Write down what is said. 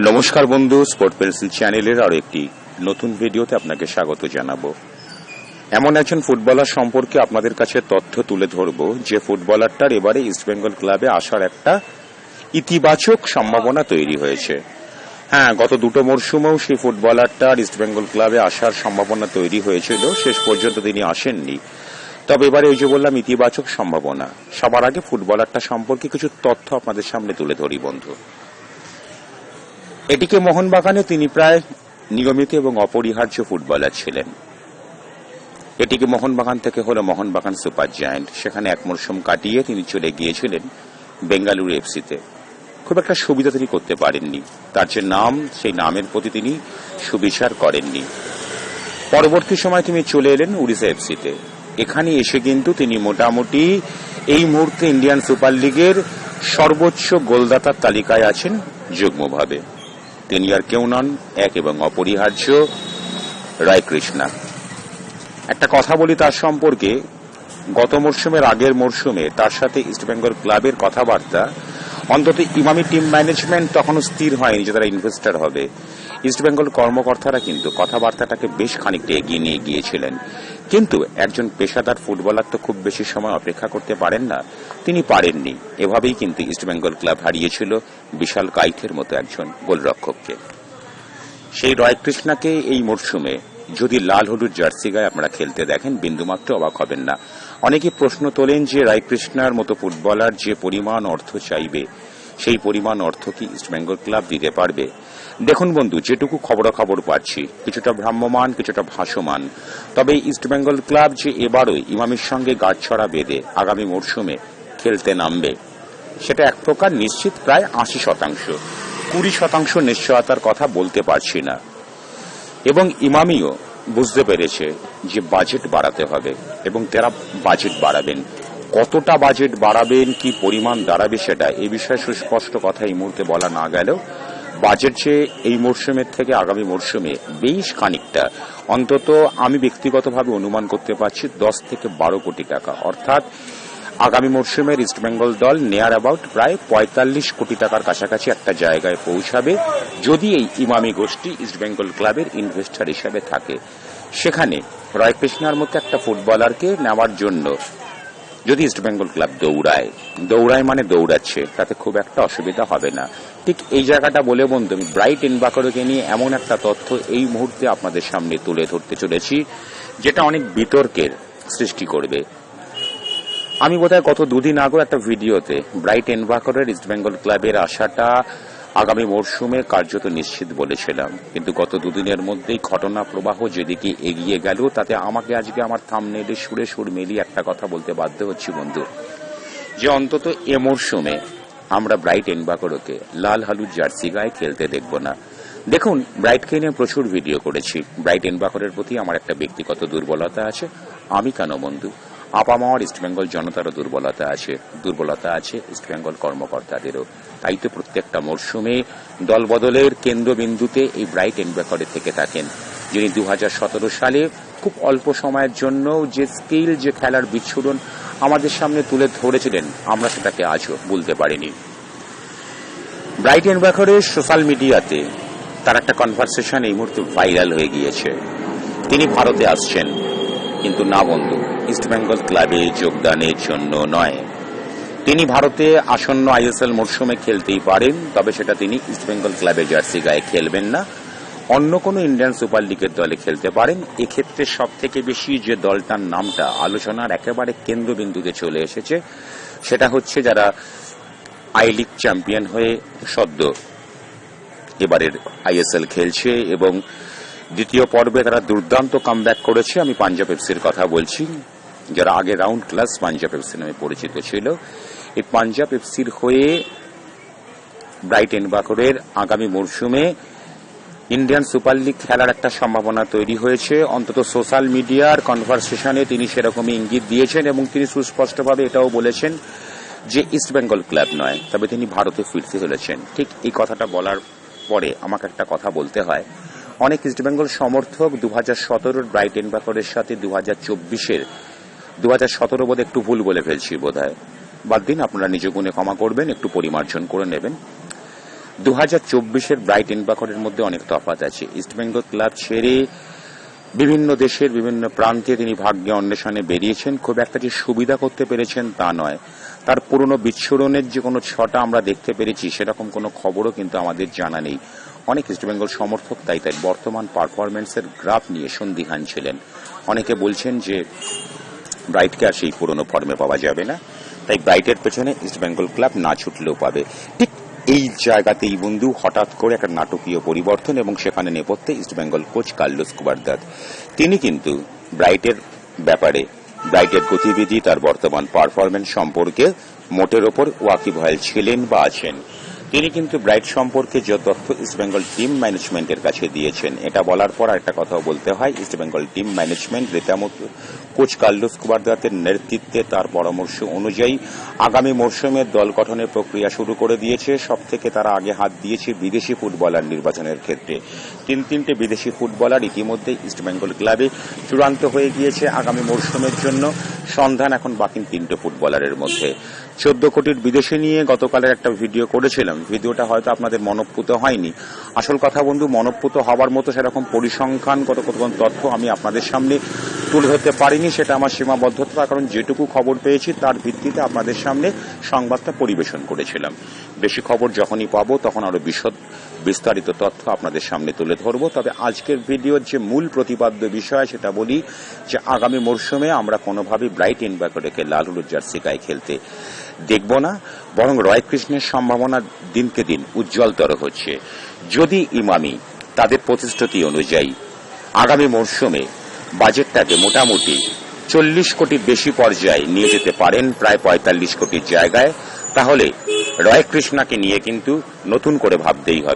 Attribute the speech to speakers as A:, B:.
A: নমস্কার বন্ধু sport pencil চ্যানেলের আরও একটি নতুন ভিডিওতে আপনাকে স্বাগত জানাব। এমন একজন ফুটবলার সম্পর্কে আপনাদের কাছে তথ্য তুলে ধরব, যে ফুটবলারটার এবারে ইস্টবেঙ্গল ক্লাবে আসার একটা ইতিবাচক সম্ভাবনা তৈরি হয়েছে। হ্যাঁ গত দুটো মরশুমেও সেই ফুটবলারটার ইস্টবেঙ্গল ক্লাবে আসার সম্ভাবনা তৈরি হয়েছিল, শেষ পর্যন্ত তিনি আসেননি। তবে এবারে ওই যে বললাম, ইতিবাচক সম্ভাবনা। সবার আগে ফুটবলারটা সম্পর্কে কিছু তথ্য আপনাদের সামনে তুলে ধরি বন্ধু। এটিকে মোহনবাগানে তিনি প্রায় নিয়মিত এবং অপরিহার্য ফুটবলার ছিলেন। এটিকে মোহনবাগান থেকে হলো মোহনবাগান সুপার জায়ান্ট। সেখানে এক মরশুম কাটিয়ে তিনি চলে গিয়েছিলেন বেঙ্গালুরু এফসিতে। খুব একটা সুবিধা তিনি করতে পারেননি। তার যে নাম, সেই নামের প্রতি তিনি সুবিচার করেননি। পরবর্তী সময় তিনি চলে এলেন উড়িষ্যা এফসিতে। এখানে এসে কিন্তু তিনি মোটামুটি এই মুহূর্তে ইন্ডিয়ান সুপার লিগের সর্বোচ্চ গোলদাতার তালিকায় আছেন যুগ্মভাবে। তিনি আর কেউ নন এক এবং অপরিহার্য রায়কৃষ্ণা। একটা কথা বলি তার সম্পর্কে। গত মরশুমের আগের মরশুমে তার সাথে ইস্টবেঙ্গল ক্লাবের কথাবার্তা অন্তত ইমামি টিম ম্যানেজমেন্ট তখনও স্থির হয়নি যে তারা ইনভেস্টার হবে। ইস্টবেঙ্গল কর্মকর্তারা কিন্তু কথাবার্তাটাকে বেশ খানিকটা এগিয়ে নিয়ে গিয়েছিলেন। কিন্তু একজন পেশাদার ফুটবলার তো খুব বেশি সময় অপেক্ষা করতে পারেন না। তিনি পারেননি। এভাবেই কিন্তু ইস্টবেঙ্গল ক্লাব হারিয়েছিল বিশাল কাইথের মতো একজন গোলরক্ষককে। সেই রয় কৃষ্ণাকে এই মরশুমে যদি লাল হলুদ জার্সি গায়ে আপনারা খেলতে দেখেন, বিন্দুমাত্র অবাক হবেন না। অনেকে প্রশ্ন তোলেন যে রায়কৃষ্ণার মতো ফুটবলার যে পরিমাণ অর্থ চাইবে, সেই পরিমাণ অর্থ কি ইস্টবেঙ্গল ক্লাব দিতে পারবে? দেখুন বন্ধু, যেটুকু খবরাখবর পাচ্ছি, কিছুটা ভ্রাম্যমান, কিছুটা ভাসমান। তবে ইস্টবেঙ্গল ক্লাব যে এবারও ইমামির সঙ্গে গাঁটছড়া বেঁধে আগামী মরশুমে খেলতে নামবে, সেটা এক প্রকার নিশ্চিত প্রায় আশি শতাংশ। কুড়ি শতাংশ নিশ্চয়তার কথা বলতে পারছি না। এবং ইমামিও বুঝতে পেরেছে যে বাজেট বাড়াতে হবে এবং তারা বাজেট বাড়াবেন। কতটা বাজেট বাড়াবেন, কি পরিমাণ দাঁড়াবে সেটা এ বিষয়ে সুস্পষ্ট কথা এই মুহূর্তে বলা না গেলেও বাজেট যে এই মরশুমের থেকে আগামী মরশুমে বেশ খানিকটা, অন্তত আমি ব্যক্তিগতভাবে অনুমান করতে পারছি দশ থেকে বারো কোটি টাকা। অর্থাৎ আগামী মরশুমের ইস্টবেঙ্গল দল নেয়ার অ্যাবাউট প্রায় পঁয়তাল্লিশ কোটি টাকার কাছাকাছি একটা জায়গায় পৌঁছাবে, যদি এই ইমামি গোষ্ঠী ইস্টবেঙ্গল ক্লাবের ইনভেস্টার হিসেবে থাকে। সেখানে রয় কৃষ্ণার মতো একটা ফুটবলারকে নেওয়ার জন্য যদি ইস্টবেঙ্গল ক্লাব দৌড়ায় দৌড়ায় মানে দৌড়াচ্ছে, তাতে খুব একটা অসুবিধা হবে না। ঠিক এই জায়গাটা বলে বন্ধু, আমি ব্রাইট এনবাকরকে নিয়ে এমন একটা তথ্য এই মুহূর্তে আপনাদের সামনে তুলে ধরতে চলেছি, যেটা অনেক বিতর্কের সৃষ্টি করবে। আমি বোধহয় গত দুদিন আগেও একটা ভিডিওতে ব্রাইট এনভাকরের ইস্টবেঙ্গল ক্লাবের আশাটা আগামী মরশুমে কার্যত নিশ্চিত বলেছিলাম। কিন্তু গত দুদিনের মধ্যেই ঘটনা প্রবাহ যেদিকে এগিয়ে গেল, তাতে আমাকে আজকে আমার থামনেলে সুরে সুর মিলিয়ে একটা কথা বলতে বাধ্য হচ্ছি, বন্ধু। যে অন্তত এ মরশুমে আমরা ব্রাইট এনবাকরকে লাল হালুদ জার্সি গায়ে খেলতে দেখব না। দেখুন, ব্রাইটকে নিয়ে প্রচুর ভিডিও করেছি। ব্রাইট এনবাকরের প্রতি আমার একটা ব্যক্তিগত দুর্বলতা আছে। আমি কেন, বন্ধু? আপামাওয়ার ইস্টবেঙ্গল জনতারও দুর্বলতা আছে দুর্বলতা আছে ইস্টবেঙ্গল কর্মকর্তাদেরও। তাই তো প্রত্যেকটা মরশুমে দলবদলের কেন্দ্রবিন্দুতে এই ব্রাইট এনবেকরে থেকে থাকেন। যিনি দু হাজার সতেরো সালে খুব অল্প সময়ের জন্য যে স্কিল, যে খেলার বিচ্ছুরণ আমাদের সামনে তুলে ধরেছিলেন, আমরা সেটাকে আজও বলতে পারিনি। ব্রাইট এনবেকরের সোশ্যাল মিডিয়াতে তার একটা কনভারসেশন এই মুহূর্তে ভাইরাল হয়ে গিয়েছে। তিনি ভারতে আসছেন, কিন্তু না বন্ধু। ইস্টবেঙ্গল ক্লাবে যোগদানের জন্য নয়। তিনি ভারতে আসন্ন আইএসএল মরশুমে খেলতেই পারেন, তবে সেটা তিনি ইস্টবেঙ্গল ক্লাবে জার্সি গায়ে খেলবেন না। অন্য কোনো ইন্ডিয়ান সুপার লিগের দলে খেলতে পারেন। এক্ষেত্রে সব থেকে বেশি যে দলটার নামটা আলোচনার একেবারে কেন্দ্রবিন্দুতে চলে এসেছে, সেটা হচ্ছে যারা আই লিগ চ্যাম্পিয়ন হয়ে সদ্য এবারের আইএসএল খেলছে এবং দ্বিতীয় পর্বে তারা দুর্দান্ত কামব্যাক করেছে। আমি পাঞ্জাব এফসির কথা বলছি। যারা আগে রাউন্ড ক্লাস পাঞ্জাব এফসি নামে পরিচিত ছিল, এই পাঞ্জাব এফসির হয়ে ব্রাইট এনবাকরের আগামী মরশুমে ইন্ডিয়ান সুপার লিগ খেলার একটা সম্ভাবনা তৈরি হয়েছে। অন্তত সোশ্যাল মিডিয়ার কনভারসেশনে তিনি সেরকমই ইঙ্গিত দিয়েছেন এবং তিনি সুস্পষ্টভাবে এটাও বলেছেন যে ইস্টবেঙ্গল ক্লাব নয়, তবে তিনি ভারতে ফিরতে চলেছেন। ঠিক এই কথাটা বলার পরে আমাকে একটা কথা বলতে হয়। অনেক ইস্টবেঙ্গল সমর্থক দু হাজার সতেরোর ব্রাইট এনবাকরের সাথে দু হাজার চব্বিশের দু হাজার সতেরো বোধ একটু ভুল বলে ফেলছি বোধ হয় বাদ দিন আপনারা নিজ গুণে ক্ষমা করবেন, একটু পরিমার্জন করে নেবেন। দু হাজার চব্বিশের ব্রাইট ইনবাকরের মধ্যে অনেক তফাৎ আছে। ইস্টবেঙ্গল ক্লাব ছেড়ে বিভিন্ন দেশের বিভিন্ন প্রান্তে তিনি ভাগ্য অন্বেষণে বেরিয়েছেন। খুব একটা যে সুবিধা করতে পেরেছেন তা নয়। তার পুরনো বিচ্ছুরণের যে কোনো ছটা আমরা দেখতে পেরেছি, সেরকম কোনো খবরও কিন্তু আমাদের জানা নেই। অনেক ইস্টবেঙ্গল সমর্থক তাই তাই বর্তমান পারফরমেন্সের গ্রাফ নিয়ে সন্দিহান ছিলেন। অনেকে বলছেন যে ব্রাইটকে আর সেই পুরনো ফর্মে পাওয়া যাবে না। তাই ব্রাইটের পেছনে ইস্টবেঙ্গল ক্লাব না ছুটলেও পাবে। ঠিক এই জায়গাতেই বন্ধু, হঠাৎ করে একটা নাটকীয় পরিবর্তন এবং সেখানে নেপথ্যে ইস্টবেঙ্গল কোচ কার্লোস কুবারদাদ তিনি কিন্তু ব্রাইটের ব্যাপারে, ব্রাইটের গতিবিধি, তার বর্তমান পারফরমেন্স সম্পর্কে মোটের ওপর ওয়াকিবহাল ছিলেন বা আছেন। তিনি কিন্তু ব্রাইট সম্পর্কে যে তথ্য ইস্টবেঙ্গল টিম ম্যানেজমেন্টের কাছে দিয়েছেন, এটা বলার পর একটা কথা বলতে হয়। ইস্টবেঙ্গল টিম ম্যানেজমেন্ট রীতামতো কোচ কার্লোস কুবারদাতের নেতৃত্বে তার পরামর্শ অনুযায়ী আগামী মরশুমে দল গঠনের প্রক্রিয়া শুরু করে দিয়েছে। সব থেকে তারা আগে হাত দিয়েছে বিদেশি ফুটবলার নির্বাচনের ক্ষেত্রে। তিন তিনটে বিদেশি ফুটবলার ইতিমধ্যে ইস্টবেঙ্গল ক্লাবে চূড়ান্ত হয়ে গিয়েছে আগামী মরশুমের জন্য। সন্ধান এখন বাকি তিনটে ফুটবলারের মধ্যে। চোদ্দ কোটির বিদেশে নিয়ে গতকালের একটা ভিডিও করেছিলাম। ভিডিওটা হয়তো আপনাদের মনপ্রুত হয়নি। আসল কথা বন্ধু মনপ্রুত হওয়ার মতো সেরকম পরিসংখ্যানগত কতক্ষণ তথ্য আমি আপনাদের সামনে তুলে ধরতে পারিনি। সেটা আমার সীমাবদ্ধতা। কারণ যেটুকু খবর পেয়েছি, তার ভিত্তিতে আপনাদের সামনে সংবাদটা পরিবেশন করেছিলাম। বেশি খবর যখনই পাবো, তখন আরও বিশদ, বিস্তারিত তথ্য আপনাদের সামনে তুলে ধরবো। তবে আজকের ভিডিওর যে মূল প্রতিপাদ্য বিষয়, সেটা বলি যে আগামী মরশুমে আমরা কোনোভাবেই ব্রাইট ইনভার্টারকে লাল হলুদ জার্সি গায়ে খেলতে দেখব না, বরং রয় কৃষ্ণের সম্ভাবনা দিনকে দিন উজ্জ্বলতর হচ্ছে। যদি ইমামি তাদের প্রতিশ্রুতি অনুযায়ী আগামী মরশুমে বাজেটটাকে মোটামুটি চল্লিশ কোটির বেশি পর্যায়ে নিয়ে যেতে পারেন প্রায় পঁয়তাল্লিশ কোটির জায়গায়, তাহলে রয় কৃষ্ণাকে নিয়ে কিন্তু নতুন করে ভাবতেই হবে।